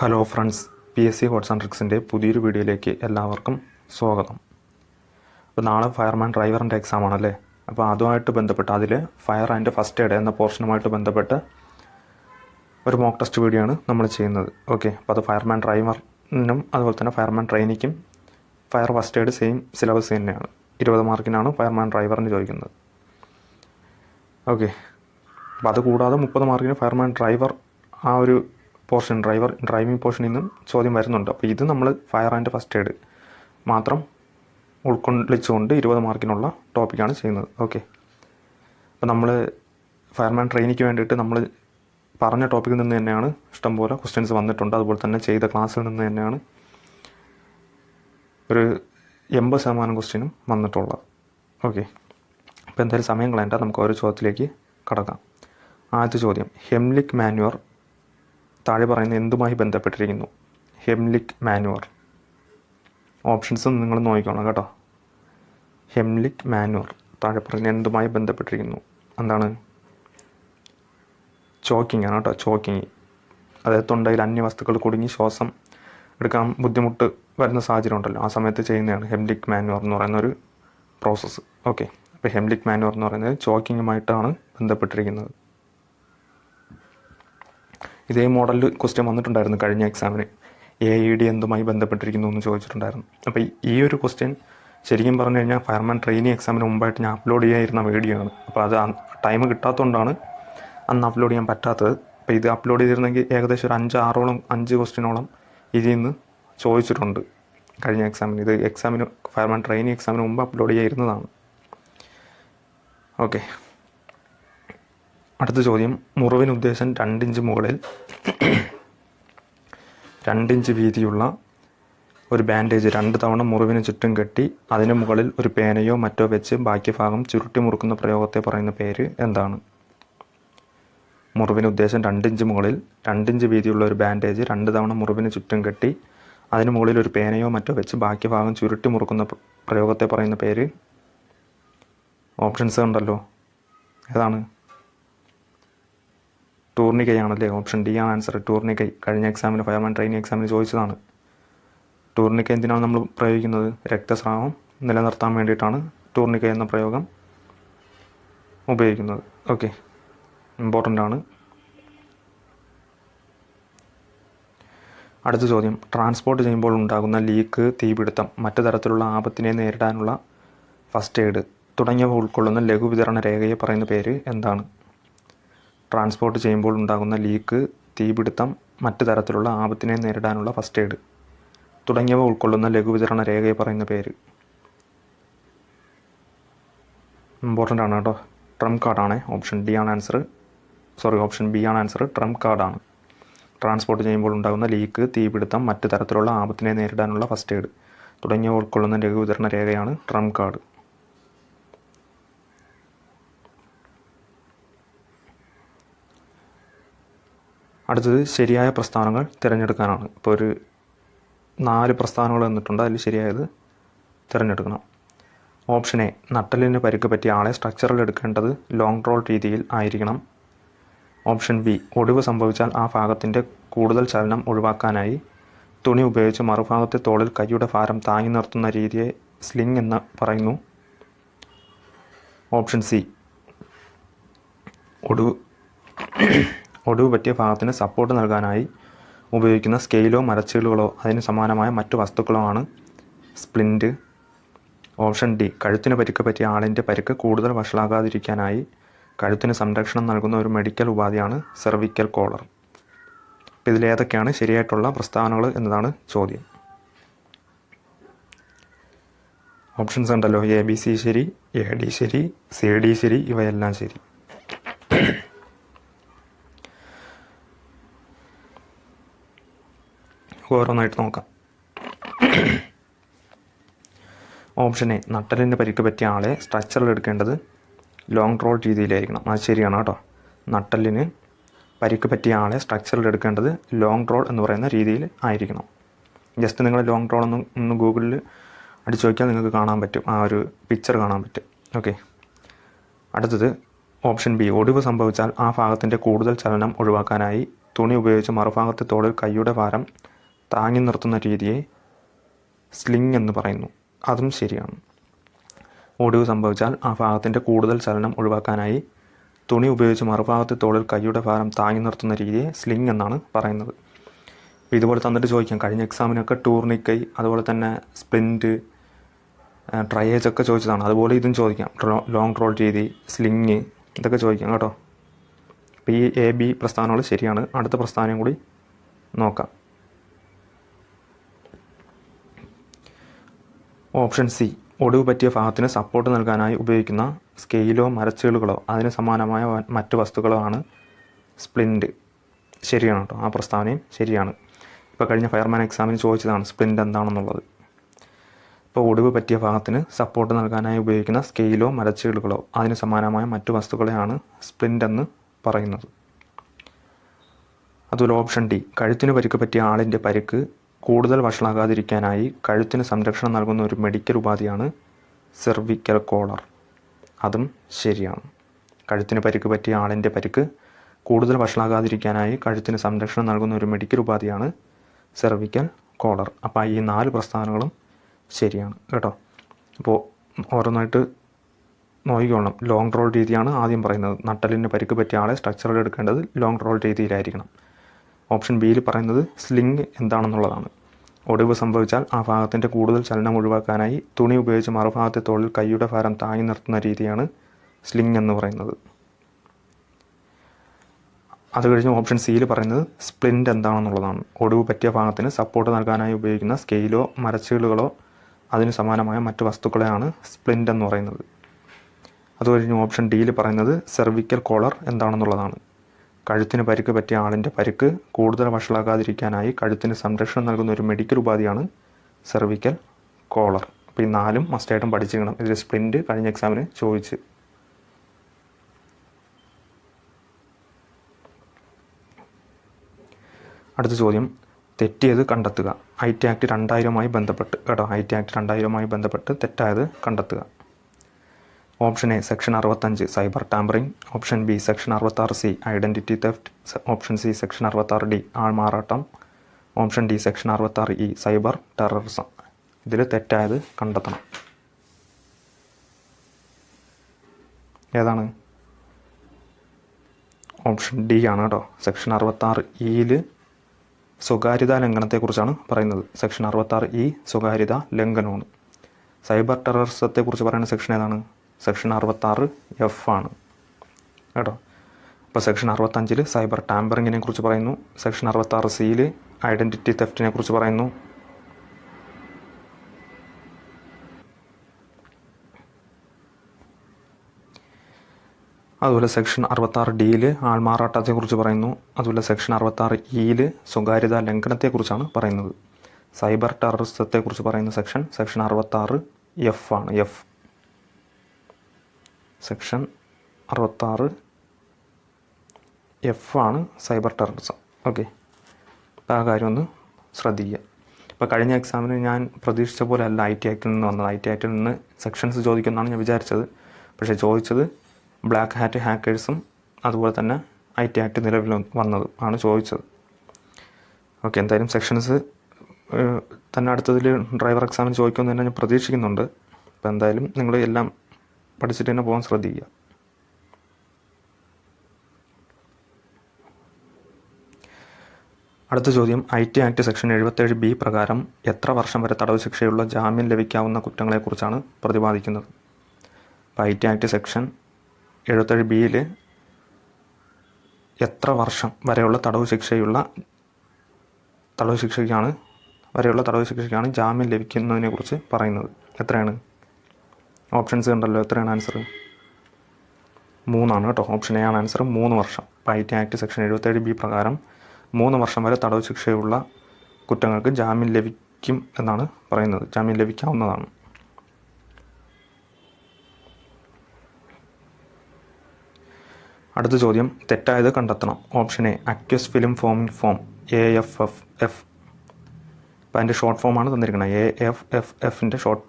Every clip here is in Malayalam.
Hello friends P S C hots and ട്രിക്സിന്റെ പുതിയൊരു വീഡിയോയിലേക്ക് എല്ലാവർക്കും സ്വാഗതം. അപ്പോൾ നാളെ ഫയർമാൻ ഡ്രൈവറിന്റെ എക്സാം ആണല്ലേ? അപ്പോൾ അതുമായിട്ട് ബന്ധപ്പെട്ട് അതിൽ ഫയർ ആൻഡ് ഫസ്റ്റ് എയ്ഡ് എന്ന പോർഷനുമായിട്ട് ബന്ധപ്പെട്ട് ഒരു മോക്ക് ടെസ്റ്റ് വീഡിയോ ആണ് നമ്മൾ ചെയ്യുന്നത്. ഓക്കെ അപ്പോൾ അത് ഫയർമാൻ ഡ്രൈവറിനും അതുപോലെ തന്നെ fireman ട്രെയിനിക്കും fire first aid same syllabus തന്നെയാണ്. ഇരുപത് മാർക്കിനാണ് ഫയർമാൻ ഡ്രൈവറിന് ചോദിക്കുന്നത്. ഓക്കെ അപ്പോൾ അത് കൂടാതെ മുപ്പത് മാർക്കിന് ഫയർമാൻ ഡ്രൈവർ ആ ഒരു പോർഷൻ ഡ്രൈവർ ഡ്രൈവിംഗ് പോർഷനിൽ നിന്നും ചോദ്യം വരുന്നുണ്ട്. അപ്പോൾ ഇത് നമ്മൾ ഫയർ ആൻഡ് ഫസ്റ്റ് എയ്ഡ് മാത്രം ഉൾക്കൊള്ളിച്ചുകൊണ്ട് ഇരുപത് മാർക്കിനുള്ള ടോപ്പിക്കാണ് ചെയ്യുന്നത്. ഓക്കെ. അപ്പോൾ നമ്മൾ ഫയർമാൻ ട്രെയിനിക്ക് വേണ്ടിയിട്ട് നമ്മൾ പറഞ്ഞ ടോപ്പിക്കിൽ നിന്ന് തന്നെയാണ് ഇഷ്ടംപോലെ ക്വസ്റ്റ്യൻസ് വന്നിട്ടുണ്ട്. അതുപോലെ തന്നെ ചെയ്ത ക്ലാസ്സിൽ നിന്ന് തന്നെയാണ് ഒരു എൺപത് ശതമാനം ക്വസ്റ്റ്യനും വന്നിട്ടുള്ളത്. ഓക്കെ. അപ്പോൾ എന്തായാലും സമയം കളയണ്ട. നമുക്ക് ഓരോ ചോദ്യത്തിലേക്ക് കടക്കാം. ആദ്യത്തെ ചോദ്യം. ഹെംലിക് മാനുവർ താഴെ പറയുന്ന എന്തുമായി ബന്ധപ്പെട്ടിരിക്കുന്നു? ഹെംലിക് മാനുവർ. ഓപ്ഷൻസ് നിങ്ങൾ നോക്കിക്കോണം കേട്ടോ. Heimlich manoeuvre. താഴെ പറയുന്ന എന്തുമായി ബന്ധപ്പെട്ടിരിക്കുന്നു? എന്താണ്? ചോക്കിംഗ് ആണ് കേട്ടോ ചോക്കിങ് അതായത് തൊണ്ടയിൽ അന്യവസ്തുക്കൾ കുടുങ്ങി ശ്വാസം എടുക്കാൻ ബുദ്ധിമുട്ട് വരുന്ന സാഹചര്യം ഉണ്ടല്ലോ. ആ സമയത്ത് ചെയ്യുന്നതാണ് ഹെംലിക് മാനുവർ എന്ന് പറയുന്ന ഒരു പ്രോസസ്സ് ഓക്കെ അപ്പോൾ ഹെംലിക് മാനുവർ എന്ന് പറയുന്നത് ചോക്കിങ്ങുമായിട്ടാണ് ബന്ധപ്പെട്ടിരിക്കുന്നത്. ഇതേ മോഡലിൽ ക്വസ്റ്റ്യൻ വന്നിട്ടുണ്ടായിരുന്നു കഴിഞ്ഞ എക്സാമിന് എ ഇ ഡി എന്തുമായി ബന്ധപ്പെട്ടിരിക്കുന്നു എന്ന് ചോദിച്ചിട്ടുണ്ടായിരുന്നു. അപ്പോൾ ഈ ഒരു ക്വസ്റ്റ്യൻ ശരിക്കും പറഞ്ഞു കഴിഞ്ഞാൽ ഫയർമാൻ ട്രെയിനിങ് എക്സാമിന് മുമ്പായിട്ട് ഞാൻ അപ്ലോഡ് ചെയ്യാതിരുന്ന വീഡിയോ ആണ്. അപ്പോൾ അത് ടൈം കിട്ടാത്തതുകൊണ്ടാണ് അന്ന് അപ്ലോഡ് ചെയ്യാൻ പറ്റാത്തത്. അപ്പോൾ ഇത് അപ്ലോഡ് ചെയ്തിരുന്നെങ്കിൽ ഏകദേശം ഒരു അഞ്ച് ആറോളം അഞ്ച് ക്വസ്റ്റ്യനോളം ഇതിൽ നിന്ന് ചോദിച്ചിട്ടുണ്ട് കഴിഞ്ഞ എക്സാമിന് ഇത് എക്സാമിന് ഫയർമാൻ ട്രെയിനിങ് എക്സാമിന് മുമ്പ് അപ്ലോഡ് ചെയ്യാതിരുന്നതാണ്. ഓക്കെ അടുത്ത ചോദ്യം. മുറിവിന് ഉദ്ദേശം രണ്ടിഞ്ച് മുകളിൽ രണ്ടിഞ്ച് വീതിയുള്ള ഒരു ബാൻഡേജ് രണ്ട് തവണ മുറിവിന് ചുറ്റും കെട്ടി അതിന് മുകളിൽ ഒരു പേനയോ മറ്റോ വെച്ച് ബാക്കി ഭാഗം ചുരുട്ടി മുറുക്കുന്ന പ്രയോഗത്തെ പറയുന്ന പേര് എന്താണ്? മുറിവിന് ഉദ്ദേശം രണ്ടിഞ്ച് മുകളിൽ രണ്ടിഞ്ച് വീതിയുള്ള ഒരു ബാൻഡേജ് രണ്ട് തവണ മുറിവിന് ചുറ്റും കെട്ടി അതിന് മുകളിൽ ഒരു പേനയോ മറ്റോ വെച്ച് ബാക്കി ഭാഗം ചുരുട്ടി മുറുക്കുന്ന പ്രയോഗത്തെ പറയുന്ന പേര്? ഓപ്ഷൻസ് ഉണ്ടല്ലോ. ഏതാണ്? ടൂർണിക്കയാണല്ലേ ഓപ്ഷൻ ഡി ആണ് ആൻസർ. ടൂർണിക്കൈ കഴിഞ്ഞ എക്സാമിന് ഫയർമാൻ ട്രെയിനിങ് എക്സാമിന് ചോദിച്ചതാണ്. ടൂർണിക്കൈ എന്തിനാണ് നമ്മൾ പ്രയോഗിക്കുന്നത്? രക്തസ്രാവം നിലനിർത്താൻ വേണ്ടിയിട്ടാണ് ടൂർണിക്കൈ എന്ന പ്രയോഗം ഉപയോഗിക്കുന്നത്. ഓക്കെ ഇമ്പോർട്ടന്റ് ആണ്. അടുത്ത ചോദ്യം. ട്രാൻസ്പോർട്ട് ചെയ്യുമ്പോൾ ഉണ്ടാകുന്ന ലീക്ക് തീപിടുത്തം മറ്റു തരത്തിലുള്ള ആപത്തിനെ നേരിടാനുള്ള ഫസ്റ്റ് എയ്ഡ് തുടങ്ങിയവ ഉൾക്കൊള്ളുന്ന ലഘുവിതരണ രേഖയെ പറയുന്ന പേര് എന്താണ്? ട്രാൻസ്പോർട്ട് ചെയ്യുമ്പോൾ ഉണ്ടാകുന്ന ലീക്ക് തീപിടുത്തം മറ്റു തരത്തിലുള്ള ആപത്തിനെ നേരിടാനുള്ള ഫസ്റ്റ് എയ്ഡ്. തുടങ്ങിയവ ഉൾക്കൊള്ളുന്ന ലഘുവിതരണ രേഖയെ പറയുന്ന പേര്. ഇമ്പോർട്ടന്റ് ആണ് കേട്ടോ. ട്രംപ് കാർഡാണ് ഓപ്ഷൻ ഡി ആണ് ആൻസർ സോറി ഓപ്ഷൻ ബി ആണ് ആൻസർ ട്രംപ് കാർഡാണ് ട്രാൻസ്പോർട്ട് ചെയ്യുമ്പോൾ ഉണ്ടാകുന്ന ലീക്ക് തീപിടുത്തം മറ്റു തരത്തിലുള്ള ആപത്തിനെ നേരിടാനുള്ള ഫസ്റ്റ് എയ്ഡ്. തുടങ്ങിയവ ഉൾക്കൊള്ളുന്ന ലഘുവിതരണ രേഖയാണ് ട്രംപ് കാർഡ് അടുത്തത് ശരിയായ പ്രസ്ഥാനങ്ങൾ തിരഞ്ഞെടുക്കാനാണ്. ഇപ്പോൾ ഒരു നാല് പ്രസ്ഥാനങ്ങൾ തന്നിട്ടുണ്ട് അതിൽ ശരിയായത് തിരഞ്ഞെടുക്കണം. ഓപ്ഷൻ എ നട്ടലിന് പരിക്ക് പറ്റിയ ആളെ സ്ട്രക്ചറിൽ എടുക്കേണ്ടത് ലോങ് റോൾ രീതിയിൽ ആയിരിക്കണം. ഓപ്ഷൻ ബി ഒടിവ് സംഭവിച്ചാൽ ആ ഭാഗത്തിന്റെ കൂടുതൽ ചലനം ഒഴിവാക്കാനായി തുണി ഉപയോഗിച്ച് മറുഭാഗത്തെ തോളിൽ കൈയുടെ ഭാരം താങ്ങി നിർത്തുന്ന രീതിയെ സ്ലിംഗ് എന്ന് പറയുന്നു. ഓപ്ഷൻ സി ഒടിവ് ഒടിവ് പറ്റിയ ഭാഗത്തിന് സപ്പോർട്ട് നൽകാനായി ഉപയോഗിക്കുന്ന സ്കെയിലോ മരച്ചീളുകളോ അതിന് സമാനമായ മറ്റു വസ്തുക്കളോ ആണ് സ്പ്ലിന്റ് ഓപ്ഷൻ ഡി കഴുത്തിന് പരിക്ക് പറ്റിയ ആളിന്റെ പരിക്ക് കൂടുതൽ വഷളാകാതിരിക്കാനായി കഴുത്തിന് സംരക്ഷണം നൽകുന്ന ഒരു മെഡിക്കൽ ഉപാധിയാണ് സെർവിക്കൽ കോളർ അപ്പോൾ ഇതിലേതൊക്കെയാണ് ശരിയായിട്ടുള്ള പ്രസ്താവനകൾ എന്നതാണ് ചോദ്യം. ഓപ്ഷൻസ് ഉണ്ടല്ലോ. എ ബി സി ശരി എ ഡി ശരി സി ഡി ശരി ഇവയെല്ലാം ശരി. ഓരോന്നായിട്ട് നോക്കാം. ഓപ്ഷൻ എ നട്ടലിന് പരിക്ക് പറ്റിയ ആളെ സ്ട്രക്ചറിൽ എടുക്കേണ്ടത് ലോങ് റോൾ രീതിയിലായിരിക്കണം. അത് ശരിയാണ് കേട്ടോ. നട്ടലിന് പരിക്ക് പറ്റിയ ആളെ സ്ട്രക്ചറിൽ എടുക്കേണ്ടത് ലോങ് റോൾ എന്ന് പറയുന്ന രീതിയിൽ ആയിരിക്കണം. ജസ്റ്റ് നിങ്ങൾ ലോങ് റോൾ ഒന്ന് ഒന്ന് ഗൂഗിളിൽ അടിച്ചു നോക്കിയാൽ നിങ്ങൾക്ക് കാണാൻ പറ്റും. ആ ഒരു പിക്ചർ കാണാൻ പറ്റും. ഓക്കെ അടുത്തത് ഓപ്ഷൻ ബി ഒടിവ് സംഭവിച്ചാൽ ആ ഭാഗത്തിന്റെ കൂടുതൽ ചലനം ഒഴിവാക്കാനായി തുണി ഉപയോഗിച്ച് മറുഭാഗത്തെ തോളിൽ കൈയുടെ ഭാരം താങ്ങി നിർത്തുന്ന രീതിയെ സ്ലിംഗ് എന്ന് പറയുന്നു. അതും ശരിയാണ്. ഒടിവ് സംഭവിച്ചാൽ ആ ഭാഗത്തിന്റെ കൂടുതൽ ചലനം ഒഴിവാക്കാനായി തുണി ഉപയോഗിച്ച് മറുഭാഗത്തെ തോളിൽ കൈയുടെ ഭാരം താങ്ങി നിർത്തുന്ന രീതിയെ സ്ലിംഗ് എന്നാണ് പറയുന്നത്. ഇതുപോലെ തന്നിട്ട് ചോദിക്കാം. കഴിഞ്ഞ എക്സാമിനൊക്കെ ടൂർണിക്കൈ അതുപോലെ തന്നെ സ്പ്രിന്റ് ട്രയേജ് ഒക്കെ ചോദിച്ചതാണ്. അതുപോലെ ഇതും ചോദിക്കാം. ലോങ് റോൾ രീതി സ്ലിങ് ഇതൊക്കെ ചോദിക്കാം കേട്ടോ. അപ്പോൾ ഈ എ ബി പ്രസ്ഥാനങ്ങൾ ശരിയാണ്. അടുത്ത പ്രസ്ഥാനം കൂടി നോക്കാം. ഓപ്ഷൻ സി ഒടിവ് പറ്റിയ ഭാഗത്തിന് സപ്പോർട്ട് നൽകാനായി ഉപയോഗിക്കുന്ന സ്കെയിലോ മരച്ചുകളുകളോ അതിന് സമാനമായ മറ്റ് വസ്തുക്കളോ ആണ് സ്പ്ലിന്റ് ശരിയാണ് കേട്ടോ ആ പ്രസ്താവനയും ശരിയാണ്. ഇപ്പോൾ കഴിഞ്ഞ ഫയർമാൻ എക്സാമിന് ചോദിച്ചതാണ് സ്പ്ലിന്റ് എന്താണെന്നുള്ളത്. ഇപ്പോൾ ഒടിവ് പറ്റിയ ഭാഗത്തിന് സപ്പോർട്ട് നൽകാനായി ഉപയോഗിക്കുന്ന സ്കെയിലോ മരച്ചുകളുകളോ അതിന് സമാനമായ മറ്റു വസ്തുക്കളെയാണ് സ്പ്ലിന്റ് എന്ന് പറയുന്നത്. അതുപോലെ ഓപ്ഷൻ ഡി കഴുത്തിന് പരിക്ക് പറ്റിയ ആളിന്റെ പരിക്ക് കൂടുതൽ വഷളാകാതിരിക്കാനായി കഴുത്തിന് സംരക്ഷണം നൽകുന്ന ഒരു മെഡിക്കൽ ഉപാധിയാണ് സെർവിക്കൽ കോളർ അതും ശരിയാണ്. കഴുത്തിന് പരിക്ക് പറ്റിയ ആളിന്റെ പരിക്ക് കൂടുതൽ വഷളാകാതിരിക്കാനായി കഴുത്തിന് സംരക്ഷണം നൽകുന്ന ഒരു മെഡിക്കൽ ഉപാധിയാണ് സെർവിക്കൽ കോളർ അപ്പോൾ ഈ നാല് പ്രസ്താവനകളും ശരിയാണ് കേട്ടോ. അപ്പോൾ ഓരോന്നായിട്ട് നോക്കിക്കോളണം ലോങ് റോൾ രീതിയാണ് ആദ്യം പറയുന്നത്. നട്ടലിന് പരിക്ക് പറ്റിയ ആളെ സ്ട്രക്ചറിൽ എടുക്കേണ്ടത് ലോങ് റോൾ രീതിയിലായിരിക്കണം. ഓപ്ഷൻ ബിയിൽ പറയുന്നത് സ്ലിംഗ് എന്താണെന്നുള്ളതാണ്. ഒടിവ് സംഭവിച്ചാൽ ആ ഭാഗത്തിന്റെ കൂടുതൽ ചലനം ഒഴിവാക്കാനായി തുണി ഉപയോഗിച്ച് മറുഭാഗത്തെ തോളിൽ കൈയുടെ ഭാരം താങ്ങി നിർത്തുന്ന രീതിയാണ് സ്ലിംഗ് എന്ന് പറയുന്നത്. അത് കഴിഞ്ഞ് ഓപ്ഷൻ സിയിൽ പറയുന്നത് സ്പ്ലിന്റ് എന്താണെന്നുള്ളതാണ്. ഒടിവ് പറ്റിയ ഭാഗത്തിന് സപ്പോർട്ട് നൽകാനായി ഉപയോഗിക്കുന്ന സ്കെയിലോ മരച്ചുകളുകളോ അതിന് സമാനമായ മറ്റ് വസ്തുക്കളെയാണ് സ്പ്ലിന്റ് എന്ന് പറയുന്നത്. അത് കഴിഞ്ഞ് ഓപ്ഷൻ ഡിയിൽ പറയുന്നത് സെർവിക്കൽ കോളർ എന്താണെന്നുള്ളതാണ്. കഴുത്തിന് പരിക്ക് പറ്റിയ ആളിന്റെ പരിക്ക് കൂടുതൽ വഷളാകാതിരിക്കാനായി കഴുത്തിന് സംരക്ഷണം നൽകുന്ന ഒരു മെഡിക്കൽ ഉപാധിയാണ് സെർവിക്കൽ കോളർ അപ്പോൾ ഈ നാലും മസ്റ്റായിട്ടും പഠിച്ചിരിക്കണം. ഇതിൽ സ്പ്ലിന്റ് കഴിഞ്ഞ എക്സാമിന് ചോദിച്ച്. അടുത്ത ചോദ്യം. തെറ്റിയത് കണ്ടെത്തുക. ഐ ടി ആക്ട് രണ്ടായിരവുമായി ബന്ധപ്പെട്ട്. കേട്ടോ ഐ ടി ആക്ട് രണ്ടായിരവുമായി ബന്ധപ്പെട്ട് തെറ്റായത് കണ്ടെത്തുക. ഓപ്ഷൻ എ സെക്ഷൻ അറുപത്തഞ്ച് cyber tampering. Option B section അറുപത്താറ് C identity theft. Option C section അറുപത്താറ് ഡി ആൾമാറാട്ടം. ഓപ്ഷൻ ഡി സെക്ഷൻ അറുപത്താറ് ഇ സൈബർ ടെററിസം. ഇതിൽ തെറ്റായത് കണ്ടെത്തണം. ഏതാണ്? ഓപ്ഷൻ ഡി ആണ് കേട്ടോ. സെക്ഷൻ അറുപത്താറ് ഇയിൽ സ്വകാര്യതാ ലംഘനത്തെക്കുറിച്ചാണ് പറയുന്നത്. സെക്ഷൻ അറുപത്താറ് ഇ സ്വകാര്യതാ ലംഘനമാണ്. സൈബർ ടെററിസത്തെക്കുറിച്ച് പറയുന്ന സെക്ഷൻ ഏതാണ്? സെക്ഷൻ അറുപത്താറ് എഫ് ആണ്. കേട്ടോ? അപ്പോൾ സെക്ഷൻ അറുപത്തഞ്ചിൽ സൈബർ ടാമ്പറിങ്ങിനെ കുറിച്ച് പറയുന്നു. സെക്ഷൻ അറുപത്താറ് സിയിൽ ഐഡന്റിറ്റി തെഫ്റ്റിനെ കുറിച്ച് പറയുന്നു. അതുപോലെ സെക്ഷൻ അറുപത്താറ് ഡിയിൽ ആൾമാറാട്ടത്തെക്കുറിച്ച് പറയുന്നു. അതുപോലെ സെക്ഷൻ അറുപത്താറ് ഇയിൽ സ്വകാര്യതാ ലംഘനത്തെക്കുറിച്ചാണ് പറയുന്നത്. സൈബർ ടെററിസത്തെക്കുറിച്ച് പറയുന്ന സെക്ഷൻ സെക്ഷൻ അറുപത്താറ് എഫ് ആണ്. എഫ് സെക്ഷൻ അറുപത്താറ് ആണ് സൈബർ ടെററിസം. ഓക്കെ. ആ കാര്യം ഒന്ന് ശ്രദ്ധിക്കുക. ഇപ്പോൾ കഴിഞ്ഞ എക്സാമിന് ഞാൻ പ്രതീക്ഷിച്ച പോലെ അല്ല ഐ ടി ആക്ടിൽ നിന്ന് വന്നത്. ഐ ടി ആക്ടിൽ നിന്ന് സെക്ഷൻസ് ചോദിക്കുമെന്നാണ് ഞാൻ വിചാരിച്ചത്. പക്ഷേ ചോദിച്ചത് ബ്ലാക്ക് ഹാറ്റ് ഹാക്കേഴ്സും അതുപോലെ തന്നെ ഐ ടി ആക്ട് നിലവിൽ വന്നതും ആണ് ചോദിച്ചത്. ഓക്കെ എന്തായാലും സെക്ഷൻസ് തന്നെ അടുത്തതിൽ ഡ്രൈവർ എക്സാമിന് ചോദിക്കുമെന്ന് തന്നെ ഞാൻ പ്രതീക്ഷിക്കുന്നുണ്ട്. അപ്പോൾ എന്തായാലും നിങ്ങൾ എല്ലാം പഠിച്ചിട്ട് തന്നെ പോകാൻ ശ്രദ്ധിക്കുക. അടുത്ത ചോദ്യം ഐ ടി ആക്ട് സെക്ഷൻ എഴുപത്തേഴ് ബി പ്രകാരം എത്ര വർഷം വരെ തടവ് ശിക്ഷയുള്ള ജാമ്യം ലഭിക്കാവുന്ന കുറ്റങ്ങളെക്കുറിച്ചാണ് പ്രതിപാദിക്കുന്നത്. അപ്പോൾ ഐ ടി ആക്ട് സെക്ഷൻ എഴുപത്തേഴ് ബിയിൽ എത്ര വർഷം വരെയുള്ള തടവ് ശിക്ഷയുള്ള തടവ് ശിക്ഷയ്ക്കാണ് വരെയുള്ള തടവ് ശിക്ഷയ്ക്കാണ് ജാമ്യം ലഭിക്കുന്നതിനെക്കുറിച്ച് പറയുന്നത്. എത്രയാണ്? ഓപ്ഷൻസ് കണ്ടല്ലോ എത്രയാണ് ആൻസർ മൂന്നാണ് കേട്ടോ. ഓപ്ഷൻ എ ആണ് ആൻസർ മൂന്ന് വർഷം. ഇപ്പോൾ ഐ ടി ആക്ട് സെക്ഷൻ എഴുപത്തേഴ് ബി പ്രകാരം മൂന്ന് വർഷം വരെ തടവ് ശിക്ഷയുള്ള കുറ്റങ്ങൾക്ക് ജാമ്യം ലഭിക്കും എന്നാണ് പറയുന്നത്. ജാമ്യം ലഭിക്കാവുന്നതാണ്. അടുത്ത ചോദ്യം തെറ്റായത് കണ്ടെത്തണം. Option A aqueous film forming foam A F F F അപ്പം അതിന്റെ ഷോർട്ട് ഫോമാണ് തന്നിരിക്കുന്നത്. എ എഫ് എഫ് എഫിന്റെ ഷോർട്ട്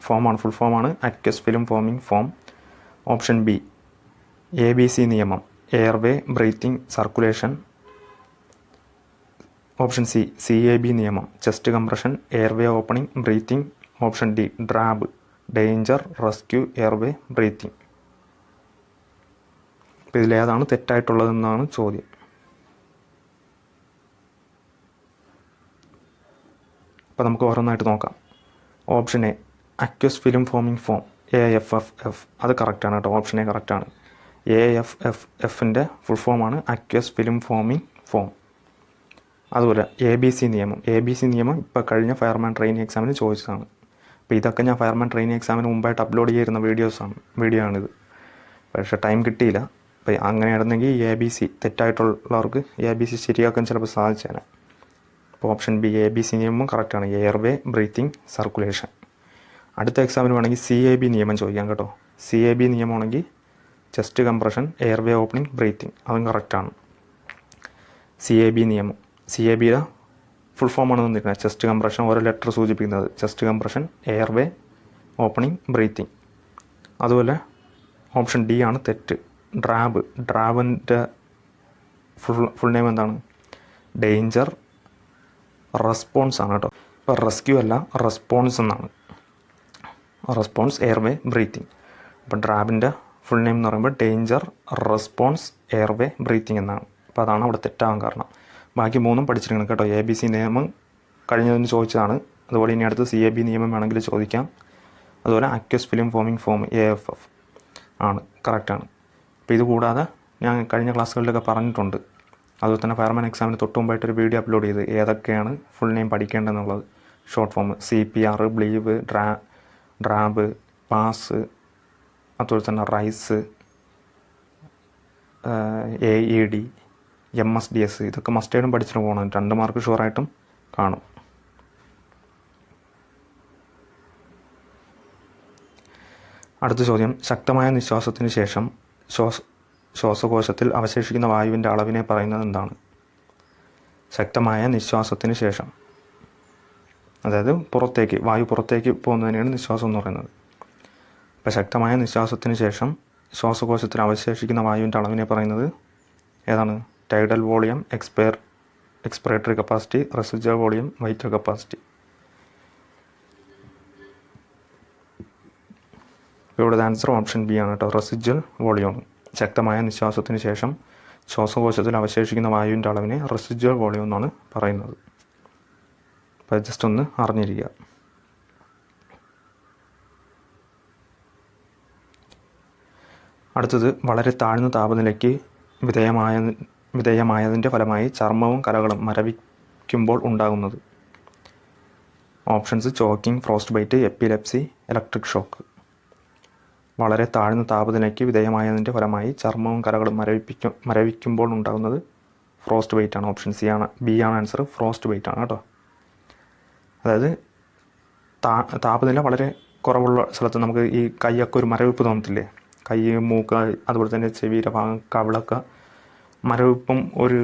ഫോമാണ് ഫുൾ ഫോമാണ് aqueous film forming foam option B A B C നിയമം. Airway breathing circulation option C C A B നിയമം. Chest compression airway opening breathing option D drab danger rescue airway breathing അപ്പോൾ ഇതിലേതാണ് തെറ്റായിട്ടുള്ളതെന്നാണ് ചോദ്യം. അപ്പോൾ നമുക്ക് ഓരോന്നായിട്ട് നോക്കാം. Option A aqueous film forming foam A F F F അത് കറക്റ്റാണ് കേട്ടോ. ഓപ്ഷൻ എ കറക്റ്റാണ് എ എഫ് എഫ് എഫിന്റെ ഫുൾ ഫോമാണ് അക്വസ് ഫിലിം ഫോമിംഗ് ഫോം അതുപോലെ എ ബി സി നിയമം. എ ബി സി നിയമം ഇപ്പോൾ കഴിഞ്ഞ ഫയർമാൻ ട്രെയിനിങ് എക്സാമിന് ചോദിച്ചതാണ്. അപ്പോൾ ഇതൊക്കെ ഞാൻ ഫയർമാൻ ട്രെയിനിങ് എക്സാമിന് മുമ്പായിട്ട് അപ്ലോഡ് ചെയ്തിരുന്ന വീഡിയോസാണ് വീഡിയോ ആണിത്. പക്ഷേ ടൈം കിട്ടിയില്ല. അപ്പോൾ അങ്ങനെയായിരുന്നെങ്കിൽ എ ബി സി തെറ്റായിട്ടുള്ളവർക്ക് എ ബി സി ശരിയാക്കാൻ ചിലപ്പോൾ സാധിച്ചേനെ. അപ്പോൾ option B A B C നിയമം കറക്റ്റാണ് എയർവേ ബ്രീത്തിങ് സർക്കുലേഷൻ അടുത്ത എക്സാമിന് വേണമെങ്കിൽ സി എ ബി നിയമം ചോദിക്കാം കേട്ടോ. C A B നിയമമാണെങ്കിൽ chest compression airway opening breathing അതും കറക്റ്റാണ് സി എ ബി നിയമം. സി എ ബിയുടെ ഫുൾ ഫോമാണ് തന്നിരിക്കുന്നത്. ചെസ്റ്റ് കംപ്രഷൻ ഓരോ ലെറ്റർ സൂചിപ്പിക്കുന്നത്. Chest compression airway opening breathing അതുപോലെ ഓപ്ഷൻ ഡി ആണ് തെറ്റ്. ഡ്രാബ് ഡ്രാബിന്റെ ഫുൾ ഫുൾ നെയിം എന്താണ്? ഡേഞ്ചർ റെസ്പോൺസ് ആണ് കേട്ടോ. ഇപ്പോൾ റെസ്ക്യൂ അല്ല റെസ്പോൺസ് എന്നാണ്. റെസ്പോൺസ് എയർവേ ബ്രീത്തിങ് അപ്പോൾ ഡ്രാബിന്റെ ഫുൾ നെയിം എന്ന് പറയുമ്പോൾ ഡേഞ്ചർ റെസ്പോൺസ് എയർവേ ബ്രീത്തിങ് എന്നാണ്. അപ്പോൾ അതാണ് അവിടെ തെറ്റാകാൻ കാരണം. ബാക്കി മൂന്നും പഠിച്ചിരിക്കണം കേട്ടോ. എ ബി സി നിയമം കഴിഞ്ഞതിന് ചോദിച്ചതാണ്. അതുപോലെ ഇനി അടുത്ത് സി എ ബി നിയമം വേണമെങ്കിൽ ചോദിക്കാം. അതുപോലെ aqueous film forming foam A F F ആണ്. കറക്റ്റാണ് അപ്പോൾ ഇത് കൂടാതെ ഞാൻ കഴിഞ്ഞ ക്ലാസ്സുകളിലൊക്കെ പറഞ്ഞിട്ടുണ്ട്. അതുപോലെ തന്നെ ഫയർമാൻ എക്സാമിന് തൊട്ട് മുമ്പായിട്ട് ഒരു വീഡിയോ അപ്ലോഡ് ചെയ്ത് ഏതൊക്കെയാണ് full name പഠിക്കേണ്ടതെന്നുള്ളത്. Short form C P R BLEVE ഡ്രാ ഡ്രാബ് pass അതുപോലെ തന്നെ rice A E D M S D S ഇതൊക്കെ മസ്റ്റായിട്ടും പഠിച്ചിട്ട് പോകണം. രണ്ട് മാർക്ക് ഷുവറായിട്ടും കാണും. അടുത്ത ചോദ്യം. ശക്തമായ നിശ്വാസത്തിന് ശേഷം ശ്വാസ ശ്വാസകോശത്തിൽ അവശേഷിക്കുന്ന വായുവിന്റെ അളവിനെ പറയുന്നത് എന്താണ്? ശക്തമായ നിശ്വാസത്തിന് ശേഷം. അതായത് പുറത്തേക്ക് വായു പുറത്തേക്ക് പോകുന്നതിനെയാണ് നിശ്വാസം എന്ന് പറയുന്നത്. അപ്പോൾ ശക്തമായ നിശ്വാസത്തിന് ശേഷം ശ്വാസകോശത്തിൽ അവശേഷിക്കുന്ന വായുവിന്റെ അളവിനെ പറയുന്നത് ഏതാണ്? Tidal volume expire expiratory capacity residual volume vital capacity ഇവിടെ ആൻസർ ഓപ്ഷൻ ബി ആണ് കേട്ടോ. റെസിജ്വൽ വോളിയം ശക്തമായ നിശ്വാസത്തിന് ശേഷം ശ്വാസകോശത്തിൽ അവശേഷിക്കുന്ന വായുവിന്റെ അളവിനെ റെസിജ്വൽ വോളിയം എന്നാണ് പറയുന്നത്. അപ്പോൾ ജസ്റ്റ് ഒന്ന് അറിഞ്ഞിരിക്കുക. അടുത്തത് വളരെ താഴ്ന്ന താപനിലയ്ക്ക് വിധേയമായ വിധേയമായതിന്റെ ഫലമായി ചർമ്മവും കലകളും മരവിക്കുമ്പോൾ ഉണ്ടാകുന്നത്. Options choking frost bite epilepsy electric shock. വളരെ താഴ്ന്ന താപനിലയ്ക്ക് വിധേയമായതിന്റെ ഫലമായി ചർമ്മവും കലകളും മരവിപ്പിക്കും മരവിക്കുമ്പോൾ ഉണ്ടാകുന്നത് ഫ്രോസ്റ്റ് ബൈറ്റ് ആണ് ഓപ്ഷൻ സി ആണ്. ബി ആണ് ആൻസർ ഫ്രോസ്റ്റ് ബൈറ്റ് ആണ് കേട്ടോ. അതായത് താപനില വളരെ കുറവുള്ള സ്ഥലത്ത് നമുക്ക് ഈ കൈയൊക്കെ ഒരു മരവിപ്പ് തോന്നത്തില്ലേ? കൈ മൂക്ക അതുപോലെ തന്നെ ചെവിയുടെ ഭാഗം കവിളൊക്കെ മരവിപ്പും ഒരു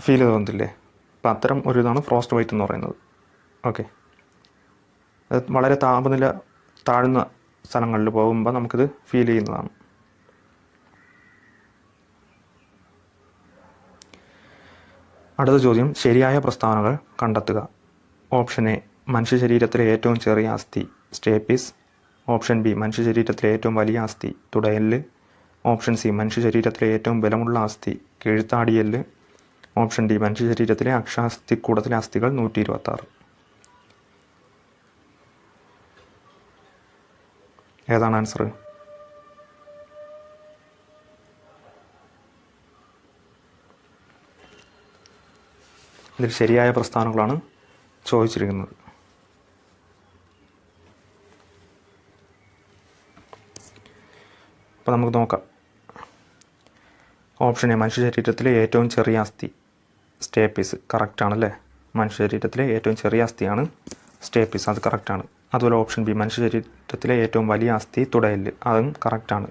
ഫീൽ തോന്നത്തില്ലേ? അപ്പം അത്തരം ഒരു ഇതാണ് ഫ്രോസ്റ്റ് വൈറ്റ് എന്ന് പറയുന്നത്. ഓക്കെ വളരെ താപനില താഴ്ന്ന സ്ഥലങ്ങളിൽ പോകുമ്പോൾ നമുക്കിത് ഫീൽ ചെയ്യുന്നതാണ്. അടുത്ത ചോദ്യം ശരിയായ പ്രസ്താവനകൾ കണ്ടെത്തുക. ഓപ്ഷൻ എ മനുഷ്യ ശരീരത്തിലെ ഏറ്റവും ചെറിയ അസ്ഥി സ്റ്റേപ്പിസ്. ഓപ്ഷൻ ബി മനുഷ്യ ശരീരത്തിലെ ഏറ്റവും വലിയ അസ്ഥി തുടയൽ ഓപ്ഷൻ സി മനുഷ്യ ശരീരത്തിലെ ഏറ്റവും ബലമുള്ള അസ്ഥി കീഴ്ത്താടിയൽ ഓപ്ഷൻ ഡി മനുഷ്യ ശരീരത്തിലെ അക്ഷാസ്ഥിക്കൂടത്തിലെ അസ്ഥികൾ നൂറ്റി ഇരുപത്തി ആറ് ഏതാണ് ആൻസർ? ഇതിൽ ശരിയായ പ്രസ്താവനകളാണ് ചോദിച്ചിരിക്കുന്നത്. അപ്പോൾ നമുക്ക് നോക്കാം. ഓപ്ഷൻ എ മനുഷ്യ ശരീരത്തിലെ ഏറ്റവും ചെറിയ അസ്ഥി സ്റ്റേപ്പീസ് കറക്റ്റാണല്ലേ മനുഷ്യ ശരീരത്തിലെ ഏറ്റവും ചെറിയ അസ്ഥിയാണ് സ്റ്റേപ്പീസ് അത് കറക്റ്റാണ് അതുപോലെ ഓപ്ഷൻ ബി മനുഷ്യ ശരീരത്തിലെ ഏറ്റവും വലിയ അസ്ഥി തുടയൽ. അതും കറക്റ്റാണ്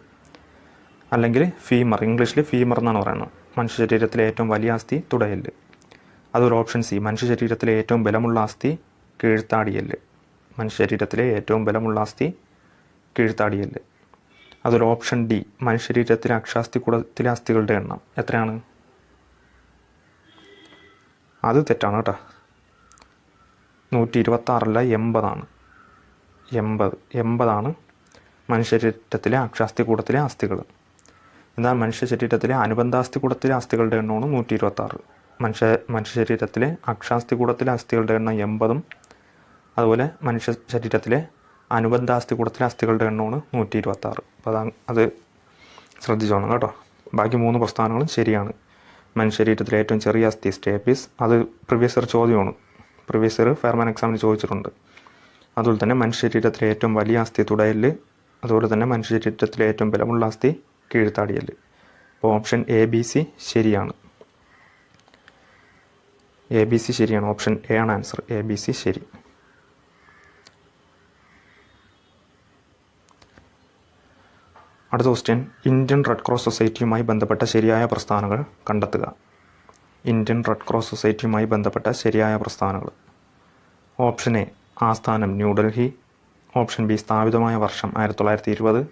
അല്ലെങ്കിൽ ഫീമർ ഇംഗ്ലീഷിൽ ഫീമർ എന്നാണ് പറയുന്നത്. മനുഷ്യ ശരീരത്തിലെ ഏറ്റവും വലിയ അസ്ഥി തുടയൽ. അതുപോലെ ഓപ്ഷൻ സി മനുഷ്യ ശരീരത്തിലെ ഏറ്റവും ബലമുള്ള അസ്ഥി കീഴ്ത്താടിയൽ മനുഷ്യ ശരീരത്തിലെ ഏറ്റവും ബലമുള്ള അസ്ഥി കീഴ്ത്താടിയൽ അതൊരു ഓപ്ഷൻ ഡി മനുഷ്യ ശരീരത്തിലെ അക്ഷാസ്ഥി കൂടത്തിലെ അസ്ഥികളുടെ എണ്ണം. എത്രയാണ്? അത് തെറ്റാണ് കേട്ടോ. നൂറ്റി ഇരുപത്താറല്ല എൺപതാണ്. എൺപത് എൺപതാണ് മനുഷ്യ ശരീരത്തിലെ അക്ഷാസ്ഥി കൂടത്തിലെ അസ്ഥികൾ. എന്നാൽ മനുഷ്യ ശരീരത്തിലെ അനുബന്ധാസ്തി കൂടത്തിലെ അസ്ഥികളുടെ എണ്ണമാണ് നൂറ്റി ഇരുപത്താറ് മനുഷ്യ മനുഷ്യ ശരീരത്തിലെ അക്ഷാസ്തി കൂടത്തിലെ അസ്ഥികളുടെ എണ്ണം എൺപതും അതുപോലെ മനുഷ്യ ശരീരത്തിലെ അനുബന്ധാസ്തി കൂടത്തിലെ അസ്ഥികളുടെ എണ്ണമാണ് നൂറ്റി ഇരുപത്താറ് അപ്പോൾ അതാ അത് ശ്രദ്ധിച്ചോണം കേട്ടോ. ബാക്കി മൂന്ന് പ്രസ്ഥാനങ്ങളും ശരിയാണ്. മനുഷ്യ ശരീരത്തിലെ ഏറ്റവും ചെറിയ അസ്ഥി സ്റ്റേപ്പീസ്. അത് പ്രിവിയസ് ഇയർ ചോദ്യമാണ്. പ്രിവിയസ് ഇയർ ഫെയർമാൻ എക്സാമിന് ചോദിച്ചിട്ടുണ്ട്. അതുപോലെ തന്നെ മനുഷ്യ ശരീരത്തിലെ ഏറ്റവും വലിയ അസ്ഥി തുടയൽ അതുപോലെ തന്നെ മനുഷ്യ ശരീരത്തിലെ ഏറ്റവും ബലമുള്ള അസ്ഥി കീഴ്ത്താടിയൽ. അപ്പോൾ ഓപ്ഷൻ എ ബി സി ശരിയാണ്. എ ബി സി ശരിയാണ്. ഓപ്ഷൻ എ ആണ് ആൻസർ എ ബി സി ശരി. അടുത്ത ക്വസ്റ്റ്യൻ ഇന്ത്യൻ റെഡ് ക്രോസ് സൊസൈറ്റിയുമായി ബന്ധപ്പെട്ട ശരിയായ പ്രസ്ഥാനങ്ങൾ കണ്ടെത്തുക. ഇന്ത്യൻ റെഡ് ക്രോസ് സൊസൈറ്റിയുമായി ബന്ധപ്പെട്ട ശരിയായ പ്രസ്ഥാനങ്ങൾ. ഓപ്ഷൻ എ ആസ്ഥാനം ന്യൂഡൽഹി ഓപ്ഷൻ ബി സ്ഥാപിതമായ വർഷം ആയിരത്തി തൊള്ളായിരത്തി ഇരുപത്.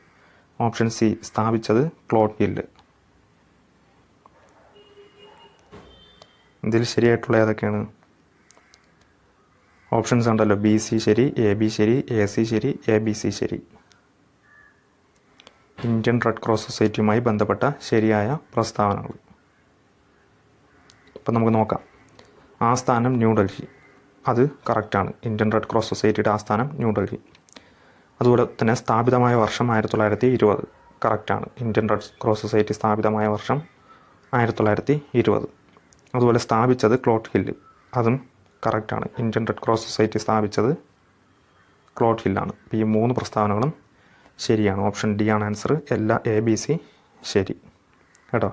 ഓപ്ഷൻ സി സ്ഥാപിച്ചത് ക്ലോട്ട് ഹില്ല് ഇതിൽ ശരിയായിട്ടുള്ള ഏതൊക്കെയാണ്? ഓപ്ഷൻസ് ഉണ്ടല്ലോ. ബി സി ശരി എ ബി ശരി എ സി ശരി എ ബി സി ശരി. ഇന്ത്യൻ റെഡ് ക്രോസ് സൊസൈറ്റിയുമായി ബന്ധപ്പെട്ട ശരിയായ പ്രസ്താവനകൾ. ഇപ്പം നമുക്ക് നോക്കാം. ആസ്ഥാനം ന്യൂഡൽഹി അത് കറക്റ്റാണ് ഇന്ത്യൻ റെഡ് ക്രോസ് സൊസൈറ്റിയുടെ ആസ്ഥാനം ന്യൂഡൽഹി അതുപോലെ തന്നെ സ്ഥാപിതമായ വർഷം ആയിരത്തി തൊള്ളായിരത്തി ഇരുപത് കറക്റ്റാണ് ഇന്ത്യൻ റെഡ് ക്രോസ് സൊസൈറ്റി സ്ഥാപിതമായ വർഷം ആയിരത്തി തൊള്ളായിരത്തി ഇരുപത്. അതുപോലെ സ്ഥാപിച്ചത് ക്ലോട്ട് ഹില്ല് അതും കറക്റ്റാണ് ഇന്ത്യൻ റെഡ് ക്രോസ് സൊസൈറ്റി സ്ഥാപിച്ചത് ക്ലോട്ട് ഹില്ലാണ് അപ്പോൾ ഈ മൂന്ന് പ്രസ്താവനകളും ശരിയാണ്. ഓപ്ഷൻ ഡി ആണ് ആൻസർ. എല്ലാ എ ബി സി ശരി. കേട്ടോ?